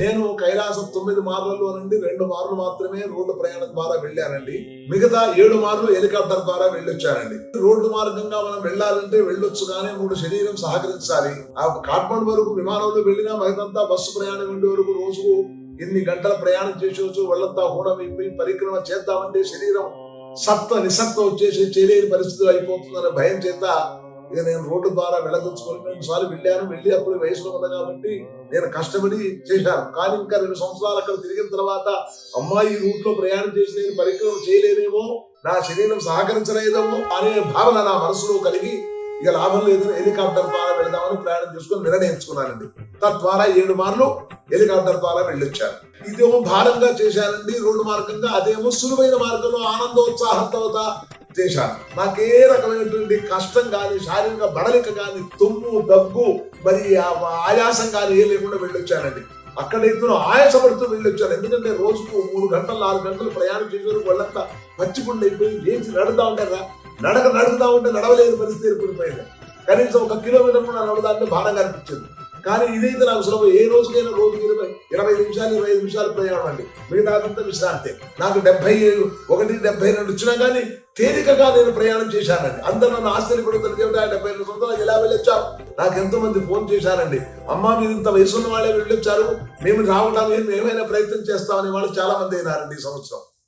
నేను కైలాసం తొమ్మిది మార్లలో నుండి రెండు మార్లు మాత్రమే రోడ్డు ప్రయాణం ద్వారా వెళ్ళానండి. మిగతా ఏడు మార్లు హెలికాప్టర్ ద్వారా వెళ్ళొచ్చానండి. రోడ్డు మార్గంగా మనం వెళ్ళాలంటే వెళ్ళొచ్చు కానీ మూడు శరీరం సహకరించాలి. ఆ కాఠ్మండు వరకు విమానంలో వెళ్ళినా మిగతంతా బస్సు ప్రయాణం ఉండే వరకు రోజుకు ఎన్ని గంటల ప్రయాణం చేసేవచ్చు వాళ్ళంతా హూడమైపోయి పరిక్రమ చేద్దామంటే శరీరం సత్వ నిసత్వ వచ్చేసి చేయలేని పరిస్థితులు అయిపోతుందనే భయం చేత ఇక నేను రోడ్డు ద్వారా వెళ్ళదలుచుకొని రెండు సార్లు వెళ్ళాను వెళ్ళి అప్పుడు వయసులో ఉంది కాబట్టి నేను కష్టపడి చేశాను. కానీ ఇంకా రెండు సంవత్సరాలు అక్కడ తిరిగిన తర్వాత అమ్మాయి ఈ ప్రయాణం చేసి నేను పరిక్రమం చేయలేనేమో నా శరీరం సహకరించలేదేమో అనే భావన నా మనసులో కలిగి ఇక లాభం లేదు హెలికాప్టర్ ద్వారా వెళదామని ప్రయాణం చేసుకుని నిర్ణయించుకున్నానండి. తద్వారా ఏడు మార్లు హెలికాప్టర్ ద్వారా వెళ్ళొచ్చాను. ఇదేమో భారంగా చేశానండి రోడ్డు మార్గంగా అదేమో సులువైన మార్గంలో ఆనందోత్సాహంతో చేశాను నాకే రకమైనటువంటి కష్టం కానీ శారీరక బడలిక కానీ తుమ్ము దగ్గు మరి ఆ ఆయాసం కానీ ఏ లేకుండా వెళ్ళొచ్చానండి. అక్కడ ఇద్దరు ఆయాసపడుతూ వెళ్ళొచ్చాను ఎందుకంటే రోజుకు మూడు గంటలు నాలుగు గంటలు ప్రయాణం చేసేవారు. వాళ్ళంతా పచ్చిపుండి అయిపోయి లేచి నడుదా ఉంటారా నడక నడుపుతా ఉంటే నడవలేని పరిస్థితి ఏర్పడిపోయింది. కనీసం ఒక కిలోమీటర్ కూడా నడవడానికి భారంగా అనిపించింది. కానీ ఇదైతే నాకు సులభం ఏ రోజుకైనా రోజుకి ఇరవై ఇరవై నిమిషాలు ఇరవై ఐదు నిమిషాలు ప్రయాణం అండి. మిగతాదంతా విశ్రాంతి. నాకు డెబ్బై ఏడు ఒకటి డెబ్బై రెండు వచ్చినా కానీ తేలికగా నేను ప్రయాణం చేశానండి. అందరు నన్ను ఆశ్చర్యపడుతుంది ఏమిటా డెబ్బై రెండు సంవత్సరాలు? ఎలా వెళ్ళొచ్చారు నాకు ఎంతో మంది ఫోన్ చేశారండి. అమ్మా మీరు ఇంత వయసున్న వాళ్ళే వెళ్ళొచ్చారు. మేము రావడానికి మేమైనా ఏమైనా ప్రయత్నం చేస్తామని వాళ్ళు చాలా మంది అయినారండి ఈ సంవత్సరం.